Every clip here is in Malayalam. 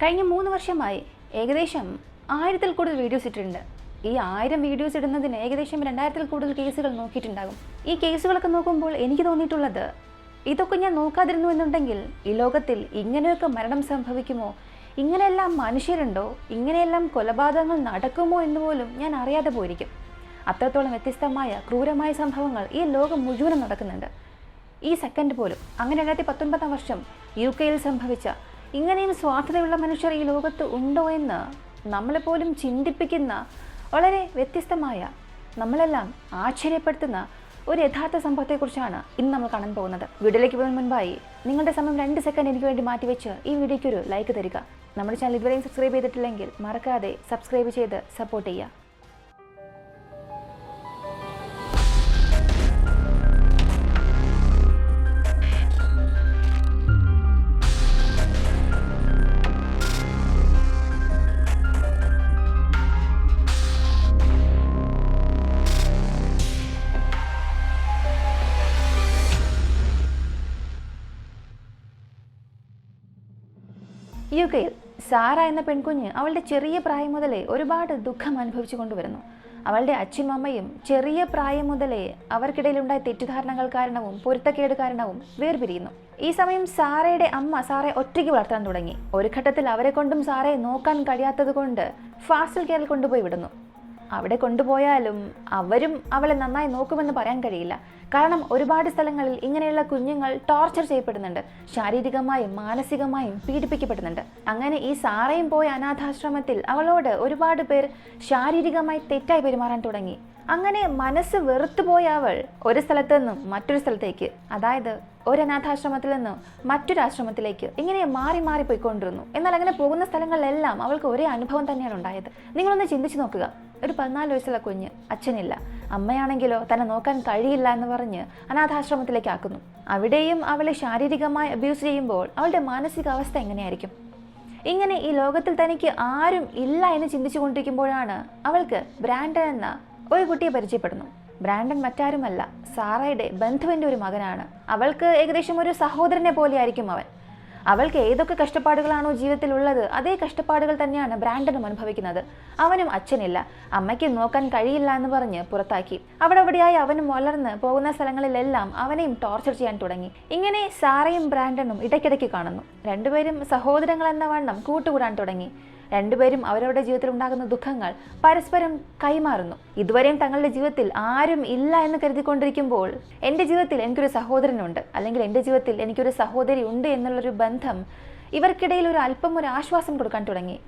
കഴിഞ്ഞ മൂന്ന് വർഷമായി ഏകദേശം ആയിരത്തിൽ കൂടുതൽ വീഡിയോസ് ഇട്ടിട്ടുണ്ട്. ഈ ആയിരം വീഡിയോസ് ഇടുന്നതിന് ഏകദേശം രണ്ടായിരത്തിൽ കൂടുതൽ കേസുകൾ നോക്കിയിട്ടുണ്ടാകും. ഈ കേസുകളൊക്കെ നോക്കുമ്പോൾ എനിക്ക് തോന്നിയിട്ടുള്ളത് ഇതൊക്കെ ഞാൻ നോക്കാതിരുന്നു എന്നുണ്ടെങ്കിൽ ഈ ലോകത്തിൽ ഇങ്ങനെയൊക്കെ മരണം സംഭവിക്കുമോ? ഇങ്ങനെയെല്ലാം മനുഷ്യരുണ്ടോ? ഇങ്ങനെയെല്ലാം കൊലപാതകങ്ങൾ നടക്കുമോ എന്ന് പോലും ഞാൻ അറിയാതെ പോയിരിക്കും. അത്രത്തോളം വ്യത്യസ്തമായ ക്രൂരമായ സംഭവങ്ങൾ ഈ ലോകം മുഴുവനും നടക്കുന്നുണ്ട്. ഈ സെക്കൻഡ് പോലും അങ്ങനെ രണ്ടായിരത്തി പത്തൊൻപതാം വർഷം യു കെയിൽ സംഭവിച്ച ഇങ്ങനെയും സ്വാർത്ഥതയുള്ള മനുഷ്യർ ഈ ലോകത്ത് ഉണ്ടോ എന്ന് നമ്മളെപ്പോലും ചിന്തിപ്പിക്കുന്ന വളരെ വ്യത്യസ്തമായ നമ്മളെല്ലാം ആശ്ചര്യപ്പെടുത്തുന്ന ഒരു യഥാർത്ഥ സംഭവത്തെക്കുറിച്ചാണ് ഇന്ന് നമ്മൾ കാണാൻ പോകുന്നത്. വീഡിയോയിലേക്ക് പോകുന്നതിന് മുൻപായി നിങ്ങളുടെ സമയം രണ്ട് സെക്കൻഡ് എനിക്ക് വേണ്ടി മാറ്റിവെച്ച് ഈ വീഡിയോയ്ക്ക് ഒരു ലൈക്ക് തരിക. നമ്മുടെ ചാനൽ ഇതുവരെയും സബ്സ്ക്രൈബ് ചെയ്തിട്ടില്ലെങ്കിൽ മറക്കാതെ സബ്സ്ക്രൈബ് ചെയ്ത് സപ്പോർട്ട് ചെയ്യുക. സാറ എന്ന പെൺകുഞ്ഞ് അവളുടെ ചെറിയ പ്രായം മുതലേ ഒരുപാട് ദുഃഖം അനുഭവിച്ചു കൊണ്ടുവരുന്നു. അവളുടെ അച്ഛനും അമ്മയും ചെറിയ പ്രായം മുതലേ അവർക്കിടയിലുണ്ടായ തെറ്റിദ്ധാരണകൾ കാരണവും പൊരുത്തക്കേട് കാരണവും വേർപിരിയുന്നു. ഈ സമയം സാറയുടെ അമ്മ സാറെ ഒറ്റയ്ക്ക് വളർത്താൻ തുടങ്ങി. ഒരു ഘട്ടത്തിൽ അവരെ കൊണ്ടും സാറയെ നോക്കാൻ കഴിയാത്തത് കൊണ്ട് ഫാസ്റ്റൽ കെയറിൽ കൊണ്ടുപോയി വിടുന്നു. അവിടെ കൊണ്ടുപോയാലും അവരും അവളെ നന്നായി നോക്കുമെന്ന് പറയാൻ കഴിയില്ല. കാരണം ഒരുപാട് സ്ഥലങ്ങളിൽ ഇങ്ങനെയുള്ള കുഞ്ഞുങ്ങൾ ടോർച്ചർ ചെയ്യപ്പെടുന്നുണ്ട്. ശാരീരികമായും മാനസികമായും പീഡിപ്പിക്കപ്പെടുന്നുണ്ട്. അങ്ങനെ ഈ സാറയും പോയ അനാഥാശ്രമത്തിൽ അവളോട് ഒരുപാട് പേർ ശാരീരികമായി തെറ്റായി പെരുമാറാൻ തുടങ്ങി. അങ്ങനെ മനസ്സ് വെറുത്തുപോയ അവൾ ഒരു സ്ഥലത്തു നിന്നും മറ്റൊരു സ്ഥലത്തേക്ക്. അതായത് ഒരു അനാഥാശ്രമത്തിൽ നിന്ന് മറ്റൊരു ആശ്രമത്തിലേക്ക് ഇങ്ങനെ മാറി മാറി പോയിക്കൊണ്ടിരുന്നു. എന്നാൽ അങ്ങനെ പോകുന്ന സ്ഥലങ്ങളിലെല്ലാം അവൾക്ക് ഒരേ അനുഭവം തന്നെയാണ് ഉണ്ടായത്. നിങ്ങളൊന്ന് ചിന്തിച്ചു നോക്കുക. ഒരു പതിനാല് വയസ്സുള്ള കുഞ്ഞ് അച്ഛനില്ല. അമ്മയാണെങ്കിലോ തന്നെ നോക്കാൻ കഴിയില്ല എന്ന് പറഞ്ഞ് അനാഥാശ്രമത്തിലേക്ക് ആക്കുന്നു. അവിടെയും അവളെ ശാരീരികമായി അബ്യൂസ് ചെയ്യുമ്പോൾ അവളുടെ മാനസികാവസ്ഥ എങ്ങനെയായിരിക്കും? ഇങ്ങനെ ഈ ലോകത്തിൽ തനിക്ക് ആരും ഇല്ല എന്ന് ചിന്തിച്ചു കൊണ്ടിരിക്കുമ്പോഴാണ് അവൾക്ക് ബ്രാൻഡൻ എന്ന ഒരു കുട്ടിയെ പരിചയപ്പെടുന്നു. ബ്രാൻഡൻ മറ്റാരുമല്ല സാറയുടെ ബന്ധുവിന്റെ ഒരു മകനാണ്. അവൾക്ക് ഏകദേശം ഒരു സഹോദരനെ പോലെയായിരിക്കും അവൻ. അവൾക്ക് ഏതൊക്കെ കഷ്ടപ്പാടുകളാണോ ജീവിതത്തിലുള്ളത് അതേ കഷ്ടപ്പാടുകൾ തന്നെയാണ് ബ്രാൻഡനും അനുഭവിക്കുന്നത്. അവനും അച്ഛനില്ല. അമ്മയ്ക്ക് നോക്കാൻ കഴിയില്ല എന്ന് പറഞ്ഞ് പുറത്താക്കി. അവിടെ അവിടെയായി അവനും വളർന്ന് പോകുന്ന സ്ഥലങ്ങളിലെല്ലാം അവനെയും ടോർച്ചർ ചെയ്യാൻ തുടങ്ങി. ഇങ്ങനെ സാറയും ബ്രാൻഡനും ഇടയ്ക്കിടയ്ക്ക് കാണുന്നു. രണ്ടുപേരും സഹോദരങ്ങൾ എന്ന വണ്ണം കൂട്ടുകൂടാൻ തുടങ്ങി. രണ്ടുപേരും അവരവരുടെ ജീവിതത്തിൽ ഉണ്ടാകുന്ന ദുഃഖങ്ങൾ പരസ്പരം കൈമാറുന്നു. ഇതുവരെയും തങ്ങളുടെ ജീവിതത്തിൽ ആരും ഇല്ല എന്ന് കരുതിക്കൊണ്ടിരിക്കുമ്പോൾ എന്റെ ജീവിതത്തിൽ എനിക്കൊരു സഹോദരനുണ്ട്. അല്ലെങ്കിൽ എന്റെ ജീവിതത്തിൽ എനിക്കൊരു സഹോദരി ഉണ്ട് എന്നുള്ളൊരു ബന്ധം ഇവർക്കിടയിൽ ഒരു അല്പം ഒരു ആശ്വാസം കൊടുക്കാൻ തുടങ്ങി.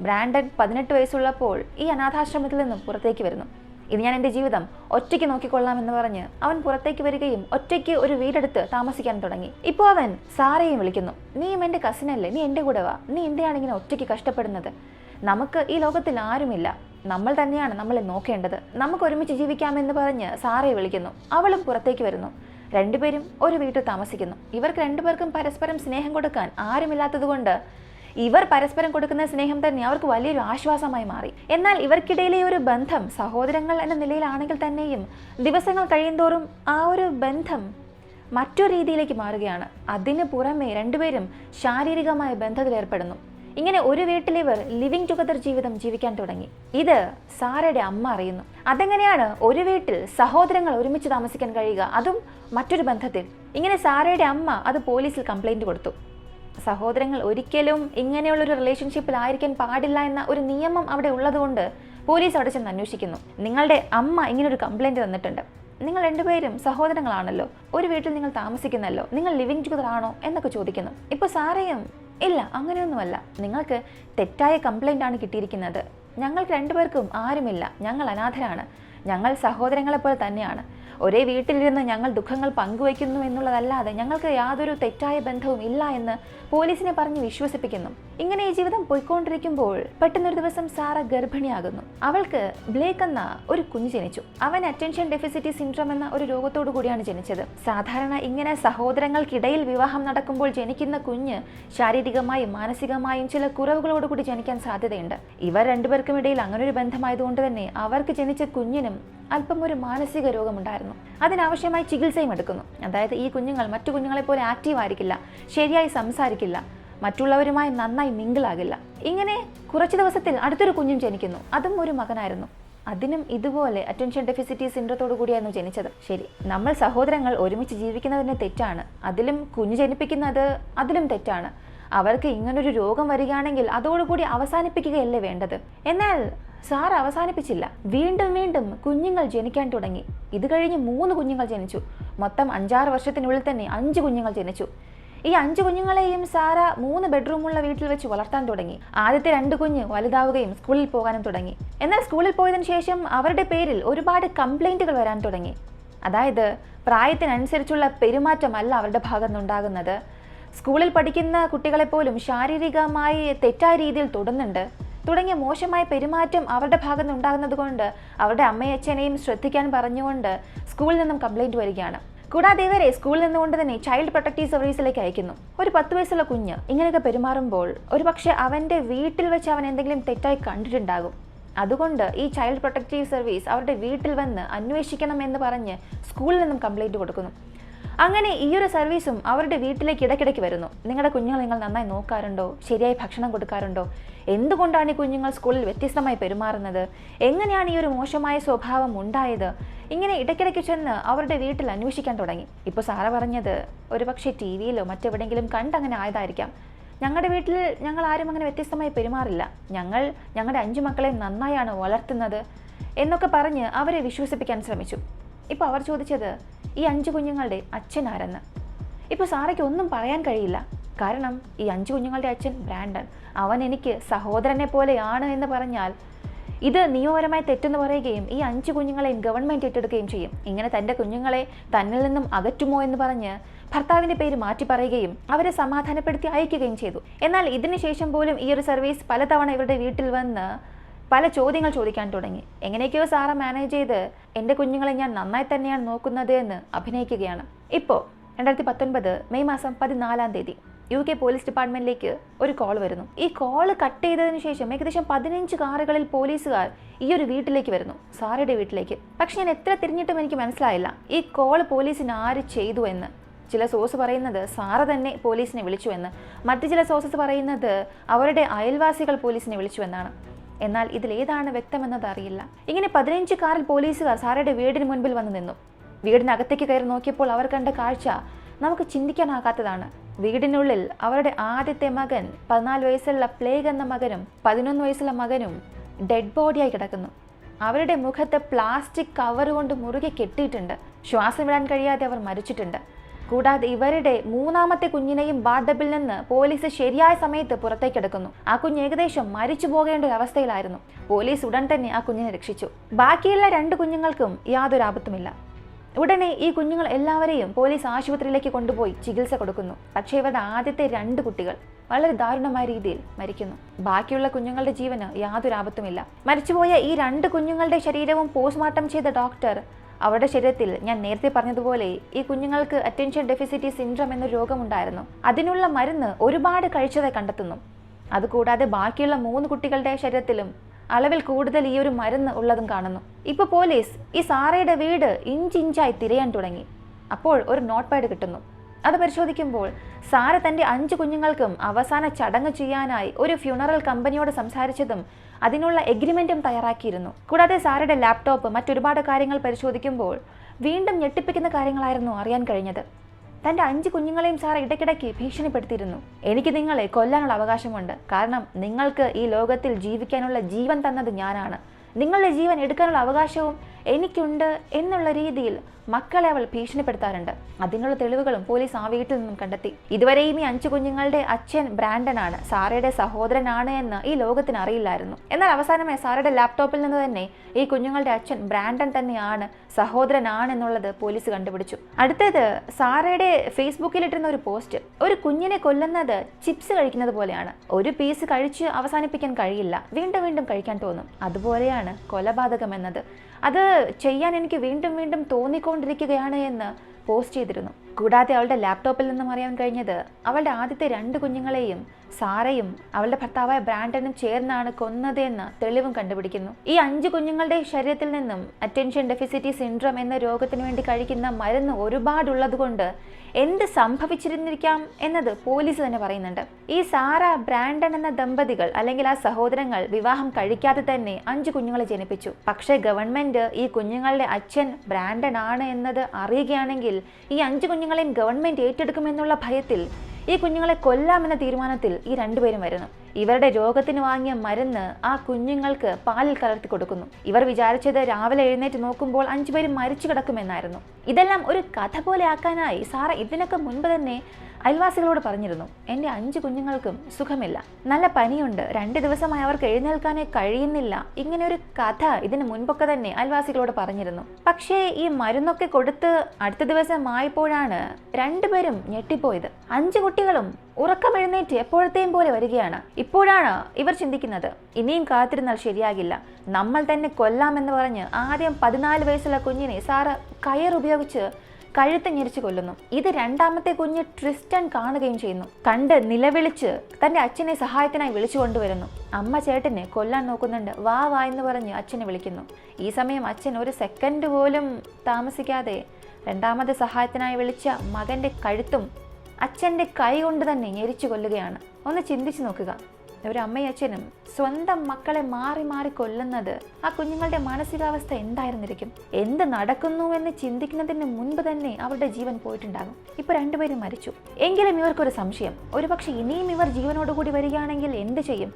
ബ്രാൻഡൻ പതിനെട്ട് വയസ്സുള്ളപ്പോൾ ഈ അനാഥാശ്രമത്തിൽ നിന്നും പുറത്തേക്ക് വരുന്നു. ഇത് ഞാൻ എന്റെ ജീവിതം ഒറ്റയ്ക്ക് നോക്കിക്കൊള്ളാം എന്ന് പറഞ്ഞ് അവൻ പുറത്തേക്ക് വരികയും ഒറ്റയ്ക്ക് ഒരു വീടെടുത്ത് താമസിക്കാൻ തുടങ്ങി. ഇപ്പോൾ അവൻ സാറയും വിളിക്കുന്നു. നീയും എന്റെ അല്ലേ? നീ എന്റെ കൂടെ വാ. നീ എന്തിനാണ് ഇങ്ങനെ ഒറ്റയ്ക്ക് കഷ്ടപ്പെടുന്നത്? നമുക്ക് ഈ ലോകത്തിൽ ആരുമില്ല. നമ്മൾ തന്നെയാണ് നമ്മളെ നോക്കേണ്ടത്. നമുക്ക് ഒരുമിച്ച് ജീവിക്കാമെന്ന് പറഞ്ഞ് സാറയെ വിളിക്കുന്നു. അവളും പുറത്തേക്ക് വരുന്നു. രണ്ടുപേരും ഒരു വീട്ടിൽ താമസിക്കുന്നു. ഇവർക്ക് രണ്ടുപേർക്കും പരസ്പരം സ്നേഹം കൊടുക്കാൻ ആരുമില്ലാത്തതുകൊണ്ട് ഇവർ പരസ്പരം കൊടുക്കുന്ന സ്നേഹം തന്നെ അവർക്ക് വലിയൊരു ആശ്വാസമായി മാറി. എന്നാൽ ഇവർക്കിടയിലെ ഒരു ബന്ധം സഹോദരങ്ങൾ എന്ന നിലയിലാണെങ്കിൽ തന്നെയും ദിവസങ്ങൾ കഴിയുന്തോറും ആ ഒരു ബന്ധം മറ്റൊരു രീതിയിലേക്ക് മാറുകയാണ്. അതിന് പുറമെ രണ്ടുപേരും ശാരീരികമായ ബന്ധത്തിൽ ഏർപ്പെടുന്നു. ഇങ്ങനെ ഒരു വീട്ടിൽ ഇവർ ലിവിങ് ടുഗദർ ജീവിതം ജീവിക്കാൻ തുടങ്ങി. ഇത് സാറയുടെ അമ്മ അറിയുന്നു. അതെങ്ങനെയാണ് ഒരു വീട്ടിൽ സഹോദരങ്ങൾ ഒരുമിച്ച് താമസിക്കാൻ കഴിയുക? അതും മറ്റൊരു ബന്ധത്തിൽ. ഇങ്ങനെ സാറയുടെ അമ്മ അത് പോലീസിൽ കംപ്ലൈന്റ് കൊടുത്തു. സഹോദരങ്ങൾ ഒരിക്കലും ഇങ്ങനെയുള്ളൊരു റിലേഷൻഷിപ്പിലായിരിക്കാൻ പാടില്ല എന്ന ഒരു നിയമം അവിടെ ഉള്ളതുകൊണ്ട് പോലീസ് അവിടെ ചെന്ന് അന്വേഷിക്കുന്നു. നിങ്ങളുടെ അമ്മ ഇങ്ങനൊരു കംപ്ലൈന്റ് തന്നിട്ടുണ്ട്. നിങ്ങൾ രണ്ടുപേരും സഹോദരങ്ങളാണല്ലോ. ഒരു വീട്ടിൽ നിങ്ങൾ താമസിക്കുന്നല്ലോ. നിങ്ങൾ ലിവിങ് ടുഗദർ ആണോ എന്നൊക്കെ ചോദിക്കുന്നു. ഇപ്പോൾ സാറയും ഇല്ല അങ്ങനെയൊന്നുമല്ല. നിങ്ങൾക്ക് തെറ്റായ കംപ്ലൈന്റ് ആണ് കിട്ടിയിരിക്കുന്നത്. ഞങ്ങൾക്ക് രണ്ടുപേർക്കും ആരുമില്ല. ഞങ്ങൾ അനാഥരാണ്. ഞങ്ങൾ സഹോദരങ്ങളെപ്പോലെ തന്നെയാണ്. ഒരേ വീട്ടിലിരുന്ന് ഞങ്ങൾ ദുഃഖങ്ങൾ പങ്കുവയ്ക്കുന്നു എന്നുള്ളതല്ലാതെ ഞങ്ങൾക്ക് യാതൊരു തെറ്റായ ബന്ധവും ഇല്ല എന്ന് പോലീസിനെ പറഞ്ഞ് വിശ്വസിപ്പിക്കുന്നു. ഇങ്ങനെ ഈ ജീവിതം പോയിക്കൊണ്ടിരിക്കുമ്പോൾ പെട്ടെന്നൊരു ദിവസം സാറ ഗർഭിണിയാകുന്നു. അവൾക്ക് ബ്ലേക്ക് എന്ന ഒരു കുഞ്ഞ് ജനിച്ചു. അവൻ അറ്റൻഷൻ ഡെഫിസിറ്റി സിൻഡ്രം എന്ന ഒരു രോഗത്തോടു കൂടിയാണ് ജനിച്ചത്. സാധാരണ ഇങ്ങനെ സഹോദരങ്ങൾക്കിടയിൽ വിവാഹം നടക്കുമ്പോൾ ജനിക്കുന്ന കുഞ്ഞ് ശാരീരികമായും മാനസികമായും ചില കുറവുകളോടുകൂടി ജനിക്കാൻ സാധ്യതയുണ്ട്. ഇവർ രണ്ടുപേർക്കും ഇടയിൽ അങ്ങനെ ഒരു ബന്ധമായതുകൊണ്ട് തന്നെ അവർക്ക് ജനിച്ച കുഞ്ഞിനും അല്പം ഒരു മാനസിക രോഗമുണ്ടായിരുന്നു. അതിനാവശ്യമായി ചികിത്സയും എടുക്കുന്നു. അതായത് ഈ കുഞ്ഞുങ്ങൾ മറ്റു കുഞ്ഞുങ്ങളെ പോലെ ആക്റ്റീവ് ആയിരിക്കില്ല ശരിയായി സംസാരിക്കില്ല മറ്റുള്ളവരുമായി നന്നായി മിങ്കിളാകില്ല ഇങ്ങനെ കുറച്ച് ദിവസത്തിൽ അടുത്തൊരു കുഞ്ഞും ജനിക്കുന്നു. അതും ഒരു മകനായിരുന്നു. അതിനും ഇതുപോലെ അറ്റൻഷൻ ഡെഫിസിറ്റി സിൻഡ്രത്തോടു കൂടിയായിരുന്നു ജനിച്ചത്. ശരി നമ്മൾ സഹോദരങ്ങൾ ഒരുമിച്ച് ജീവിക്കുന്നതിന് തെറ്റാണ്. അതിലും കുഞ്ഞു ജനിപ്പിക്കുന്നത് അതിലും തെറ്റാണ്. അവർക്ക് ഇങ്ങനൊരു രോഗം വരികയാണെങ്കിൽ അതോടുകൂടി അവസാനിപ്പിക്കുകയല്ലേ വേണ്ടത്? എന്നാൽ സാർ അവസാനിപ്പിച്ചില്ല. വീണ്ടും വീണ്ടും കുഞ്ഞുങ്ങൾ ജനിക്കാൻ തുടങ്ങി. ഇത് കഴിഞ്ഞ് മൂന്ന് കുഞ്ഞുങ്ങൾ ജനിച്ചു. മൊത്തം അഞ്ചാറ് വർഷത്തിനുള്ളിൽ തന്നെ അഞ്ച് കുഞ്ഞുങ്ങൾ ജനിച്ചു. ഈ അഞ്ച് കുഞ്ഞുങ്ങളെയും സാറ മൂന്ന് ബെഡ്റൂമുള്ള വീട്ടിൽ വെച്ച് വളർത്താൻ തുടങ്ങി. ആദ്യത്തെ രണ്ട് കുഞ്ഞ് വലുതാവുകയും സ്കൂളിൽ പോകാനും തുടങ്ങി. എന്നാൽ സ്കൂളിൽ പോയതിനു ശേഷം അവരുടെ പേരിൽ ഒരുപാട് കംപ്ലൈന്റുകൾ വരാൻ തുടങ്ങി. അതായത് പ്രായത്തിനനുസരിച്ചുള്ള പെരുമാറ്റമല്ല അവരുടെ ഭാഗത്തുനിന്നുണ്ടാകുന്നത്. സ്കൂളിൽ പഠിക്കുന്ന കുട്ടികളെപ്പോലും ശാരീരികമായി തെറ്റായ രീതിയിൽ തൊടുന്നുണ്ട്. തുടങ്ങിയ മോശമായ പെരുമാറ്റം അവരുടെ ഭാഗത്ത് ഉണ്ടാകുന്നത് കൊണ്ട് അവരുടെ അമ്മയച്ഛനെയും ശ്രദ്ധിക്കാൻ പറഞ്ഞുകൊണ്ട് സ്കൂളിൽ നിന്നും കംപ്ലൈന്റ് വരികയാണ്. കൂടാതെ ഇവരെ സ്കൂളിൽ നിന്നുകൊണ്ട് തന്നെ ചൈൽഡ് പ്രൊട്ടക്റ്റീവ് സർവീസിലേക്ക് അയക്കുന്നു. ഒരു പത്ത് വയസ്സുള്ള കുഞ്ഞ് ഇങ്ങനെയൊക്കെ പെരുമാറുമ്പോൾ ഒരു പക്ഷേ അവന്റെ വീട്ടിൽ വെച്ച് അവൻ എന്തെങ്കിലും തെറ്റായി കണ്ടിട്ടുണ്ടാകും. അതുകൊണ്ട് ഈ ചൈൽഡ് പ്രൊട്ടക്റ്റീവ് സർവീസ് അവരുടെ വീട്ടിൽ വന്ന് അന്വേഷിക്കണം എന്ന് പറഞ്ഞ് സ്കൂളിൽ നിന്നും കംപ്ലൈന്റ് കൊടുക്കുന്നു. അങ്ങനെ ഈ ഒരു സർവീസും അവരുടെ വീട്ടിലേക്ക് ഇടയ്ക്കിടയ്ക്ക് വരുന്നു. നിങ്ങളുടെ കുഞ്ഞുങ്ങൾ നിങ്ങൾ നന്നായി നോക്കാറുണ്ടോ? ശരിയായി ഭക്ഷണം കൊടുക്കാറുണ്ടോ? എന്തുകൊണ്ടാണ് ഈ കുഞ്ഞുങ്ങൾ സ്കൂളിൽ വ്യത്യസ്തമായി പെരുമാറുന്നത്? എങ്ങനെയാണ് ഈ ഒരു മോശമായ സ്വഭാവം ഉണ്ടായത്? ഇങ്ങനെ ഇടയ്ക്കിടയ്ക്ക് ചെന്ന് അവരുടെ വീട്ടിൽ അന്വേഷിക്കാൻ തുടങ്ങി. ഇപ്പോൾ സാറ പറഞ്ഞത് ഒരുപക്ഷെ ടി വിയിലോ മറ്റെവിടെയെങ്കിലും കണ്ടങ്ങനെ ആയതായിരിക്കാം. ഞങ്ങളുടെ വീട്ടിൽ ഞങ്ങൾ ആരും അങ്ങനെ വ്യത്യസ്തമായി പെരുമാറില്ല. ഞങ്ങൾ ഞങ്ങളുടെ അഞ്ചു മക്കളെ നന്നായാണ് വളർത്തുന്നത് എന്നൊക്കെ പറഞ്ഞ് അവരെ വിശ്വസിപ്പിക്കാൻ ശ്രമിച്ചു. ഇപ്പോൾ അവർ ചോദിച്ചത് ഈ അഞ്ച് കുഞ്ഞുങ്ങളുടെ അച്ഛൻ ആരെന്ന്. ഇപ്പോൾ സാറയ്ക്ക് ഒന്നും പറയാൻ കഴിയില്ല. കാരണം ഈ അഞ്ച് കുഞ്ഞുങ്ങളുടെ അച്ഛൻ ബ്രാൻഡൺ അവൻ എനിക്ക് സഹോദരനെ പോലെയാണ് എന്ന് പറഞ്ഞാൽ ഇത് നിയമപരമായി തെറ്റെന്ന് പറയുകയും ഈ അഞ്ച് കുഞ്ഞുങ്ങളെയും ഗവൺമെന്റ് ഏറ്റെടുക്കുകയും ചെയ്യും. ഇങ്ങനെ തന്റെ കുഞ്ഞുങ്ങളെ തന്നിൽ നിന്നും അകറ്റുമോ എന്ന് പറഞ്ഞ് ഭർത്താവിന്റെ പേര് മാറ്റി പറയുകയും അവരെ സമാധാനപ്പെടുത്തി അയക്കുകയും ചെയ്തു. എന്നാൽ ഇതിനുശേഷം പോലും ഈ ഒരു സർവീസ് പലതവണ ഇവരുടെ വീട്ടിൽ വന്ന് പല ചോദ്യങ്ങൾ ചോദിക്കാൻ തുടങ്ങി. എങ്ങനെയൊക്കെയോ സാറ മാനേജ് ചെയ്ത് എന്റെ കുഞ്ഞുങ്ങളെ ഞാൻ നന്നായി തന്നെയാണ് നോക്കുന്നത് എന്ന് അഭിനയിക്കുകയാണ്. ഇപ്പോൾ രണ്ടായിരത്തി പത്തൊൻപത് മെയ് മാസം പതിനാലാം തീയതി യു കെ പോലീസ് ഡിപ്പാർട്ട്മെന്റിലേക്ക് ഒരു കോൾ വരുന്നു. ഈ കോൾ കട്ട് ചെയ്തതിന് ശേഷം ഏകദേശം പതിനഞ്ച് കാറുകളിൽ പോലീസുകാർ ഈ ഒരു വീട്ടിലേക്ക് വരുന്നു. സാറയുടെ വീട്ടിലേക്ക്. പക്ഷെ ഞാൻ എത്ര തിരിഞ്ഞിട്ടും എനിക്ക് മനസ്സിലായില്ല. ഈ കോൾ പോലീസിന് ആര് ചെയ്തു എന്ന്. ചില സോഴ്സ് പറയുന്നത് സാറ തന്നെ പോലീസിനെ വിളിച്ചു എന്ന്. മറ്റു ചില സോഴ്സസ് പറയുന്നത് അവരുടെ അയൽവാസികൾ പോലീസിനെ വിളിച്ചു എന്നാണ്. എന്നാൽ ഇതിലേതാണ് വ്യക്തമെന്നത് അറിയില്ല. ഇങ്ങനെ പതിനഞ്ച് കാറിൽ പോലീസുകാർ സാറയുടെ വീടിന് മുൻപിൽ വന്നു നിന്നു. വീടിനകത്തേക്ക് കയറി നോക്കിയപ്പോൾ അവർ കണ്ട കാഴ്ച നമുക്ക് ചിന്തിക്കാനാകാത്തതാണ്. വീടിനുള്ളിൽ അവരുടെ ആദ്യത്തെ മകൻ പതിനാല് വയസ്സുള്ള പ്ലേഗ് എന്ന മകനും പതിനൊന്ന് വയസ്സുള്ള മകനും ഡെഡ് ബോഡിയായി കിടക്കുന്നു. അവരുടെ മുഖത്ത് പ്ലാസ്റ്റിക് കവർ കൊണ്ട് മുറുകെ കെട്ടിയിട്ടുണ്ട്. ശ്വാസം വിടാൻ കഴിയാതെ അവർ മരിച്ചിട്ടുണ്ട്. കൂടാതെ ഇവരുടെ മൂന്നാമത്തെ കുഞ്ഞിനെയും വാർഡബിൽ നിന്ന് പോലീസ് ശരിയായ സമയത്ത് പുറത്തേക്കെടുക്കുന്നു. ആ കുഞ്ഞ് ഏകദേശം മരിച്ചു പോകേണ്ട ഒരു അവസ്ഥയിലായിരുന്നു. പോലീസ് ഉടൻ തന്നെ ആ കുഞ്ഞിനെ രക്ഷിച്ചു. ബാക്കിയുള്ള രണ്ട് കുഞ്ഞുങ്ങൾക്കും യാതൊരു ആപത്തുമില്ല. ഉടനെ ഈ കുഞ്ഞുങ്ങൾ എല്ലാവരെയും പോലീസ് ആശുപത്രിയിലേക്ക് കൊണ്ടുപോയി ചികിത്സ കൊടുക്കുന്നു. പക്ഷേ ഇവരുടെ ആദ്യത്തെ രണ്ട് കുട്ടികൾ വളരെ ദാരുണമായ രീതിയിൽ മരിക്കുന്നു. ബാക്കിയുള്ള കുഞ്ഞുങ്ങളുടെ ജീവന് യാതൊരു ആപത്തുമില്ല. മരിച്ചുപോയ ഈ രണ്ട് കുഞ്ഞുങ്ങളുടെ ശരീരവും പോസ്റ്റ്മോർട്ടം ചെയ്ത ഡോക്ടർ അവരുടെ ശരീരത്തിൽ ഞാൻ നേരത്തെ പറഞ്ഞതുപോലെ ഈ കുഞ്ഞുങ്ങൾക്ക് അറ്റൻഷൻ ഡെഫിസിറ്റി സിൻഡ്രം എന്ന രോഗമുണ്ടായിരുന്നു. അതിനുള്ള മരുന്ന് ഒരുപാട് കഴിച്ചതായി കണ്ടെത്തുന്നു. അതുകൂടാതെ ബാക്കിയുള്ള മൂന്ന് കുട്ടികളുടെ ശരീരത്തിലും അളവിൽ കൂടുതൽ ഈ ഒരു മരുന്ന് ഉള്ളതും കാണുന്നു. ഇപ്പൊ പോലീസ് ഈ സാറയുടെ വീട് ഇഞ്ചിഞ്ചായി തിരയാൻ തുടങ്ങി. അപ്പോൾ ഒരു നോട്ട് പാഡ് കിട്ടുന്നു. അത് പരിശോധിക്കുമ്പോൾ സാറ തന്റെ അഞ്ച് കുഞ്ഞുങ്ങൾക്കും അവസാന ചടങ്ങ് ചെയ്യാനായി ഒരു ഫ്യൂണറൽ കമ്പനിയോട് സംസാരിച്ചതും അതിനുള്ള എഗ്രിമെന്റും തയ്യാറാക്കിയിരുന്നു. കൂടാതെ സാറയുടെ ലാപ്ടോപ്പ് മറ്റൊരുപാട് കാര്യങ്ങൾ പരിശോധിക്കുമ്പോൾ വീണ്ടും ഞെട്ടിപ്പിക്കുന്ന കാര്യങ്ങളായിരുന്നു അറിയാൻ കഴിഞ്ഞത്. തന്റെ അഞ്ച് കുഞ്ഞുങ്ങളെയും സാർ ഇടയ്ക്കിടയ്ക്ക് ഭീഷണിപ്പെടുത്തിയിരുന്നു. എനിക്ക് നിങ്ങളെ കൊല്ലാനുള്ള അവകാശമുണ്ട്. കാരണം നിങ്ങൾക്ക് ഈ ലോകത്തിൽ ജീവിക്കാനുള്ള ജീവൻ തന്നത് ഞാനാണ്. നിങ്ങളുടെ ജീവൻ എടുക്കാനുള്ള അവകാശവും എനിക്കുണ്ട് എന്നുള്ള രീതിയിൽ മക്കളെ അവൾ ഭീഷണിപ്പെടുത്താറുണ്ട്. അതിനുള്ള തെളിവുകളും പോലീസ് ആ വീട്ടിൽ നിന്നും കണ്ടെത്തി. ഇതുവരെയും ഈ അഞ്ചു കുഞ്ഞുങ്ങളുടെ അച്ഛൻ ബ്രാൻഡനാണ്. സാറയുടെ സഹോദരനാണ് എന്ന് ഈ ലോകത്തിന് അറിയില്ലായിരുന്നു. എന്നാൽ അവസാനമായി സാറയുടെ ലാപ്ടോപ്പിൽ നിന്ന് തന്നെ ഈ കുഞ്ഞുങ്ങളുടെ അച്ഛൻ ബ്രാൻഡൻ തന്നെയാണ് സഹോദരനാണ് എന്നുള്ളത് പോലീസ് കണ്ടുപിടിച്ചു. അടുത്തത് സാറയുടെ ഫേസ്ബുക്കിലിട്ടിരുന്ന ഒരു പോസ്റ്റ് ഒരു കുഞ്ഞിനെ കൊല്ലുന്നത് ചിപ്സ് കഴിക്കുന്നത് പോലെയാണ്. ഒരു പീസ് കഴിച്ച് അവസാനിപ്പിക്കാൻ കഴിയില്ല. വീണ്ടും വീണ്ടും കഴിക്കാൻ തോന്നും. അതുപോലെയാണ് കൊലപാതകം എന്നത് അത് ചെയ്യാൻ എനിക്ക് വീണ്ടും വീണ്ടും തോന്നിക്കൊണ്ടിരിക്കുകയാണ് എന്ന് പോസ്റ്റ് ചെയ്തിരുന്നു. കൂടാതെ അവളുടെ ലാപ്ടോപ്പിൽ നിന്നും അറിയാൻ കഴിഞ്ഞത് അവളുടെ ആദ്യത്തെ രണ്ട് കുഞ്ഞുങ്ങളെയും സാറയും അവളുടെ ഭർത്താവായ ബ്രാൻഡനും ചേർന്നാണ് കൊന്നതെന്ന് തെളിവും കണ്ടുപിടിക്കുന്നു. ഈ അഞ്ച് കുഞ്ഞുങ്ങളുടെ ശരീരത്തിൽ നിന്നും അറ്റൻഷൻ ഡെഫിസിറ്റി സിൻഡ്രം എന്ന രോഗത്തിന് വേണ്ടി കഴിക്കുന്ന മരുന്ന് ഒരുപാടുള്ളത് കൊണ്ട് എന്ത് സംഭവിച്ചിരുന്നിരിക്കാം എന്നത് പോലീസ് തന്നെ പറയുന്നുണ്ട്. ഈ സാറ ബ്രാൻഡൻ എന്ന ദമ്പതികൾ അല്ലെങ്കിൽ ആ സഹോദരങ്ങൾ വിവാഹം കഴിക്കാതെ തന്നെ അഞ്ച് കുഞ്ഞുങ്ങളെ ജനിപ്പിച്ചു. പക്ഷേ ഗവൺമെന്റ് ഈ കുഞ്ഞുങ്ങളുടെ അച്ഛൻ ബ്രാൻഡൻ ആണ് എന്നത് അറിയുകയാണെങ്കിൽ ഈ അഞ്ച് കുഞ്ഞുങ്ങളെയും ഗവൺമെന്റ് ഏറ്റെടുക്കുമെന്നുള്ള ഭയത്തിൽ ഈ കുഞ്ഞുങ്ങളെ കൊല്ലാമെന്ന തീരുമാനത്തിൽ ഈ രണ്ടുപേരും വരുന്നു. ഇവരുടെ രോഗത്തിന് വാങ്ങിയ മരുന്ന് ആ കുഞ്ഞുങ്ങൾക്ക് പാലിൽ കലർത്തി കൊടുക്കുന്നു. ഇവർ വിചാരിച്ചത് രാവിലെ എഴുന്നേറ്റ് നോക്കുമ്പോൾ അഞ്ചുപേരും മരിച്ചു കിടക്കുമെന്നായിരുന്നു. ഇതെല്ലാം ഒരു കഥ പോലെ ആക്കാനായി സാറ ഇതിനൊക്കെ മുൻപ് തന്നെ അയൽവാസികളോട് പറഞ്ഞിരുന്നു. എന്റെ അഞ്ച് കുഞ്ഞുങ്ങൾക്കും സുഖമില്ല. നല്ല പനിയുണ്ട്. രണ്ട് ദിവസമായി അവർക്ക് എഴുന്നേൽക്കാനേ കഴിയുന്നില്ല. ഇങ്ങനെ ഒരു കഥ ഇതിന് മുൻപൊക്കെ തന്നെ അയൽവാസികളോട് പറഞ്ഞിരുന്നു. പക്ഷേ ഈ മരുന്നൊക്കെ കൊടുത്ത് അടുത്ത ദിവസം ആയപ്പോഴാണ് രണ്ടുപേരും ഞെട്ടിപ്പോയത്. അഞ്ച് കുട്ടികളും ഉറക്കമെഴുന്നേറ്റ് എപ്പോഴത്തെയും പോലെ വരികയാണ്. ഇപ്പോഴാണ് ഇവർ ചിന്തിക്കുന്നത് ഇനിയും കാത്തിരുന്നാൽ ശരിയാകില്ല. നമ്മൾ തന്നെ കൊല്ലാമെന്ന് പറഞ്ഞ് ആദ്യം പതിനാല് വയസ്സുള്ള കുഞ്ഞിനെ സാറ് കയർ ഉപയോഗിച്ച് കഴുത്ത് ഞെരിച്ചു കൊല്ലുന്നു. ഇത് രണ്ടാമത്തെ കുഞ്ഞ് ട്രിസ്റ്റൻ കാണുകയും ചെയ്യുന്നു. കണ്ട് നിലവിളിച്ച് തന്റെ അച്ഛനെ സഹായത്തിനായി വിളിച്ചു കൊണ്ടുവരുന്നു. അമ്മ ചേട്ടനെ കൊല്ലാൻ നോക്കുന്നുണ്ട്. വാ വാ എന്ന് പറഞ്ഞ് അച്ഛനെ വിളിക്കുന്നു. ഈ സമയം അച്ഛൻ ഒരു സെക്കൻഡ് പോലും താമസിക്കാതെ രണ്ടാമത് സഹായത്തിനായി വിളിച്ച മകന്റെ കഴുത്തും അച്ഛന്റെ കൈ കൊണ്ട് തന്നെ ഞെരിച്ചു കൊല്ലുകയാണ്. ഒന്ന് ചിന്തിച്ചു നോക്കുക. ഒരു അമ്മയും അച്ഛനും സ്വന്തം മക്കളെ മാറി മാറി കൊല്ലുന്നത് ആ കുഞ്ഞുങ്ങളുടെ മാനസികാവസ്ഥ എന്തായിരുന്നിരിക്കും? എന്ത് നടക്കുന്നു എന്ന് ചിന്തിക്കുന്നതിന് മുൻപ് തന്നെ അവരുടെ ജീവൻ പോയിട്ടുണ്ടാകും. ഇപ്പൊ രണ്ടുപേരും മരിച്ചു. എങ്കിലും ഇവർക്കൊരു സംശയം. ഒരുപക്ഷെ ഇനിയും ഇവർ ജീവനോടുകൂടി വരികയാണെങ്കിൽ എന്ത് ചെയ്യും?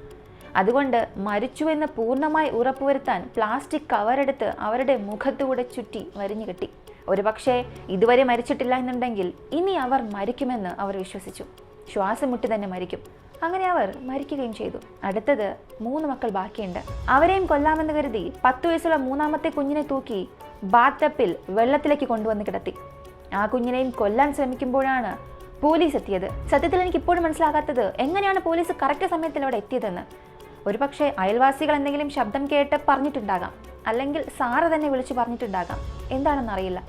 അതുകൊണ്ട് മരിച്ചു എന്ന് പൂർണമായി ഉറപ്പുവരുത്താൻ പ്ലാസ്റ്റിക് കവറെടുത്ത് അവരുടെ മുഖത്തുകൂടെ ചുറ്റി വരിഞ്ഞു കെട്ടി. ഒരുപക്ഷെ ഇതുവരെ മരിച്ചിട്ടില്ല എന്നുണ്ടെങ്കിൽ ഇനി അവർ മരിക്കുമെന്ന് അവർ വിശ്വസിച്ചു. ശ്വാസം മുട്ടി തന്നെ മരിക്കും. അങ്ങനെ അവർ മരിക്കുകയും ചെയ്തു. അടുത്തത് മൂന്ന് മക്കൾ ബാക്കിയുണ്ട്. അവരെയും കൊല്ലാമെന്ന് കരുതി പത്ത് വയസ്സുള്ള മൂന്നാമത്തെ കുഞ്ഞിനെ തൂക്കി ബാത്തപ്പിൽ വെള്ളത്തിലേക്ക് കൊണ്ടുവന്ന് കിടത്തി. ആ കുഞ്ഞിനെയും കൊല്ലാൻ ശ്രമിക്കുമ്പോഴാണ് പോലീസ് എത്തിയത്. സത്യത്തിൽ എനിക്ക് ഇപ്പോഴും മനസ്സിലാകാത്തത് എങ്ങനെയാണ് പോലീസ് കറക്റ്റ് സമയത്തിൽ അവിടെ എത്തിയതെന്ന്. ഒരുപക്ഷെ അയൽവാസികൾ എന്തെങ്കിലും ശബ്ദം കേട്ട് പറഞ്ഞിട്ടുണ്ടാകാം. അല്ലെങ്കിൽ സാറ തന്നെ വിളിച്ചു പറഞ്ഞിട്ടുണ്ടാകാം. എന്താണെന്നറിയില്ല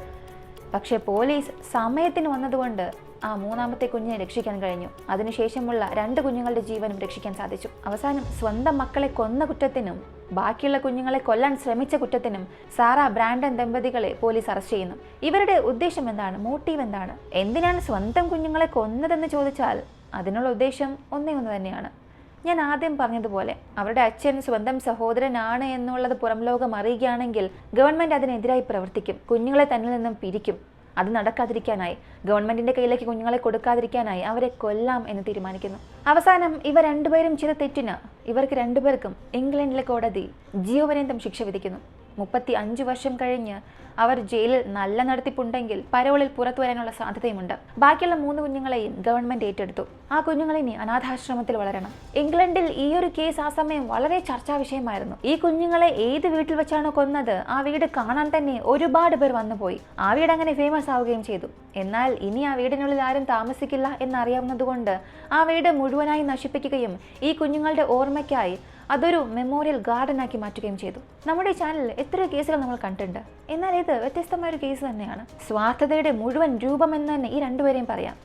പക്ഷേ പോലീസ് സമയത്തിന് വന്നതുകൊണ്ട് ആ മൂന്നാമത്തെ കുഞ്ഞിനെ രക്ഷിക്കാൻ കഴിഞ്ഞു. അതിനുശേഷമുള്ള രണ്ട് കുഞ്ഞുങ്ങളുടെ ജീവനും രക്ഷിക്കാൻ സാധിച്ചു. അവസാനം സ്വന്തം മക്കളെ കൊന്ന കുറ്റത്തിനും ബാക്കിയുള്ള കുഞ്ഞുങ്ങളെ കൊല്ലാൻ ശ്രമിച്ച കുറ്റത്തിനും സാറ ബ്രാൻഡൻ ദമ്പതികളെ പോലീസ് അറസ്റ്റ് ചെയ്യുന്നു. ഇവരുടെ ഉദ്ദേശം എന്താണ്? മോട്ടീവ് എന്താണ്? എന്തിനാണ് സ്വന്തം കുഞ്ഞുങ്ങളെ കൊന്നതെന്ന് ചോദിച്ചാൽ അതിനുള്ള ഉദ്ദേശം ഒന്നേ ഒന്ന് തന്നെയാണ്. ഞാൻ ആദ്യം പറഞ്ഞതുപോലെ അവരുടെ അച്ഛൻ സ്വന്തം സഹോദരനാണ് എന്നുള്ളത് പുറം ലോകം അറിയുകയാണെങ്കിൽ ഗവൺമെന്റ് അതിനെതിരായി പ്രവർത്തിക്കും കുഞ്ഞുങ്ങളെ തന്നിൽ നിന്നും പിരിക്കും. അത് നടക്കാതിരിക്കാനായി ഗവൺമെന്റിന്റെ കയ്യിലേക്ക് കുഞ്ഞുങ്ങളെ കൊടുക്കാതിരിക്കാനായി അവരെ കൊല്ലാം എന്ന് തീരുമാനിക്കുന്നു. അവസാനം ഇവ രണ്ടുപേരും ചെയ്ത തെറ്റിന് ഇവർക്ക് രണ്ടുപേർക്കും ഇംഗ്ലണ്ടിലെ കോടതി ജീവപര്യന്തം ശിക്ഷ വിധിക്കുന്നു. മുപ്പത്തി അഞ്ച് വർഷം കഴിഞ്ഞ് അവർ ജയിലിൽ നല്ല നടത്തിപ്പുണ്ടെങ്കിൽ പരോളിൽ പുറത്തു വരാനുള്ള സാധ്യതയുമുണ്ട്. ബാക്കിയുള്ള മൂന്ന് കുഞ്ഞുങ്ങളെയും ഗവൺമെന്റ് ഏറ്റെടുത്തു. ആ കുഞ്ഞുങ്ങളെ ഇനി അനാഥാശ്രമത്തിൽ വളരണം. ഇംഗ്ലണ്ടിൽ ഈ ഒരു കേസ് ആ സമയം വളരെ ചർച്ചാ വിഷയമായിരുന്നു. ഈ കുഞ്ഞുങ്ങളെ ഏത് വീട്ടിൽ വെച്ചാണോ കൊന്നത് ആ വീട് കാണാൻ തന്നെ ഒരുപാട് പേർ വന്നുപോയി. ആ വീട് അങ്ങനെ ഫേമസ് ആവുകയും ചെയ്തു. എന്നാൽ ഇനി ആ വീടിനുള്ളിൽ ആരും താമസിക്കില്ല എന്നറിയാവുന്നതുകൊണ്ട് ആ വീട് മുഴുവനായി നശിപ്പിക്കുകയും ഈ കുഞ്ഞുങ്ങളുടെ ഓർമ്മയ്ക്കായി അതൊരു മെമ്മോറിയൽ ഗാർഡൻ ആക്കി മാറ്റുകയും ചെയ്തു. നമ്മുടെ ചാനലിൽ എത്ര കേസുകൾ നമ്മൾ കണ്ടിട്ടുണ്ട്. എന്നാൽ ഇത് വ്യത്യസ്തമായ ഒരു കേസ് തന്നെയാണ്. സ്വാർത്ഥതയുടെ മുഴുവൻ രൂപം എന്ന് തന്നെ ഈ രണ്ടുപേരെയും പറയാം.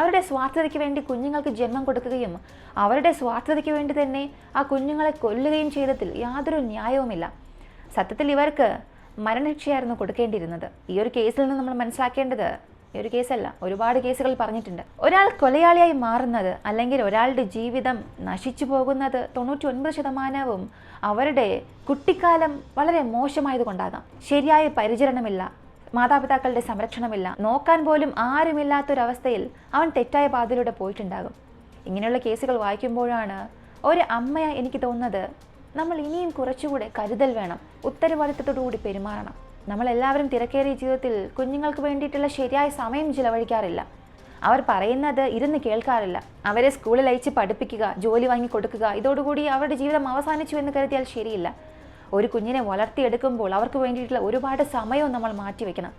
അവരുടെ സ്വാർത്ഥതയ്ക്ക് വേണ്ടി കുഞ്ഞുങ്ങൾക്ക് ജന്മം കൊടുക്കുകയും അവരുടെ സ്വാർത്ഥതയ്ക്ക് വേണ്ടി തന്നെ ആ കുഞ്ഞുങ്ങളെ കൊല്ലുകയും ചെയ്തതിൽ യാതൊരു ന്യായവുമില്ല. സത്യത്തിൽ ഇവർക്ക് മരണശിക്ഷയായിരുന്നു കൊടുക്കേണ്ടിയിരുന്നത്. ഈ ഒരു കേസിൽ നിന്ന് നമ്മൾ മനസ്സിലാക്കേണ്ടത് ഈ ഒരു കേസല്ല. ഒരുപാട് കേസുകൾ പറഞ്ഞിട്ടുണ്ട്. ഒരാൾ കൊലയാളിയായി മാറുന്നത് അല്ലെങ്കിൽ ഒരാളുടെ ജീവിതം നശിച്ചു പോകുന്നത് തൊണ്ണൂറ്റി ഒൻപത് ശതമാനവും അവരുടെ കുട്ടിക്കാലം വളരെ മോശമായതുകൊണ്ടാകാം. ശരിയായ പരിചരണമില്ല മാതാപിതാക്കളുടെ സംരക്ഷണമില്ല നോക്കാൻ പോലും ആരുമില്ലാത്തൊരവസ്ഥയിൽ അവൻ തെറ്റായ പാതയിലൂടെ പോയിട്ടുണ്ടാകും. ഇങ്ങനെയുള്ള കേസുകൾ വായിക്കുമ്പോഴാണ് ഒരു അമ്മയായി എനിക്ക് തോന്നുന്നത് നമ്മൾ ഇനിയും കുറച്ചുകൂടെ കരുതൽ വേണം ഉത്തരവാദിത്തത്തോടു കൂടി പെരുമാറണം. നമ്മളെല്ലാവരും തിരക്കേറിയ ജീവിതത്തിൽ കുഞ്ഞുങ്ങൾക്ക് വേണ്ടിയിട്ടുള്ള ശരിയായ സമയം ചിലവഴിക്കാറില്ല. അവർ പറയുന്നത് ഇരുന്ന് കേൾക്കാറില്ല. അവരെ സ്കൂളിൽ അയച്ച് പഠിപ്പിക്കുക ജോലി വാങ്ങി കൊടുക്കുക ഇതോടുകൂടി അവരുടെ ജീവിതം അവസാനിച്ചു എന്ന് കരുതിയാൽ ശരിയില്ല. ഒരു കുഞ്ഞിനെ വളർത്തിയെടുക്കുമ്പോൾ അവർക്ക് വേണ്ടിയിട്ടുള്ള ഒരുപാട് സമയവും നമ്മൾ മാറ്റിവെക്കണം.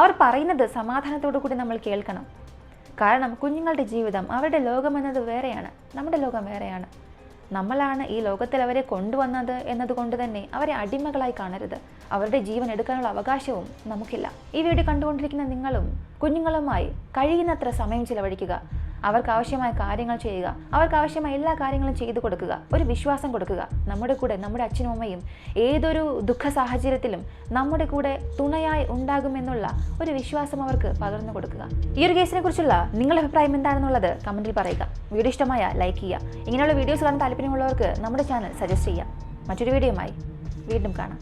അവർ പറയുന്നത് സമാധാനത്തോടു കൂടി നമ്മൾ കേൾക്കണം. കാരണം കുഞ്ഞുങ്ങളുടെ ജീവിതം അവരുടെ ലോകം എന്നത് വേറെയാണ്. നമ്മുടെ ലോകം വേറെയാണ്. നമ്മളാണ് ഈ ലോകത്തിൽ അവരെ കൊണ്ടുവന്നത് എന്നതുകൊണ്ട് തന്നെ അവരെ അടിമകളായി കാണരുത്. അവരുടെ ജീവൻ എടുക്കാനുള്ള അവകാശവും നമുക്കില്ല. ഈ വീഡിയോ കണ്ടുകൊണ്ടിരിക്കുന്ന നിങ്ങളും കുഞ്ഞുങ്ങളുമായി കഴിയുന്നത്ര സമയം ചിലവഴിക്കുക. അവർക്ക് ആവശ്യമായ കാര്യങ്ങൾ ചെയ്യുക. അവർക്ക് ആവശ്യമായ എല്ലാ കാര്യങ്ങളും ചെയ്തു കൊടുക്കുക. ഒരു വിശ്വാസം കൊടുക്കുക. നമ്മുടെ കൂടെ നമ്മുടെ അച്ഛനും അമ്മയും ഏതൊരു ദുഃഖ സാഹചര്യത്തിലും നമ്മുടെ കൂടെ തുണയായി ഉണ്ടാകുമെന്നുള്ള ഒരു വിശ്വാസം അവർക്ക് പകർന്നു കൊടുക്കുക. ഈ ഒരു കേസിനെ കുറിച്ചുള്ള നിങ്ങളുടെ അഭിപ്രായം എന്താണെന്നുള്ളത് കമന്റിൽ പറയുക. വീഡിയോ ഇഷ്ടമായ ലൈക്ക് ചെയ്യുക. ഇങ്ങനെയുള്ള വീഡിയോസ് കാണാൻ താല്പര്യമുള്ളവർക്ക് നമ്മുടെ ചാനൽ സജസ്റ്റ് ചെയ്യാം. മറ്റൊരു വീഡിയോയുമായി വീണ്ടും കാണാം.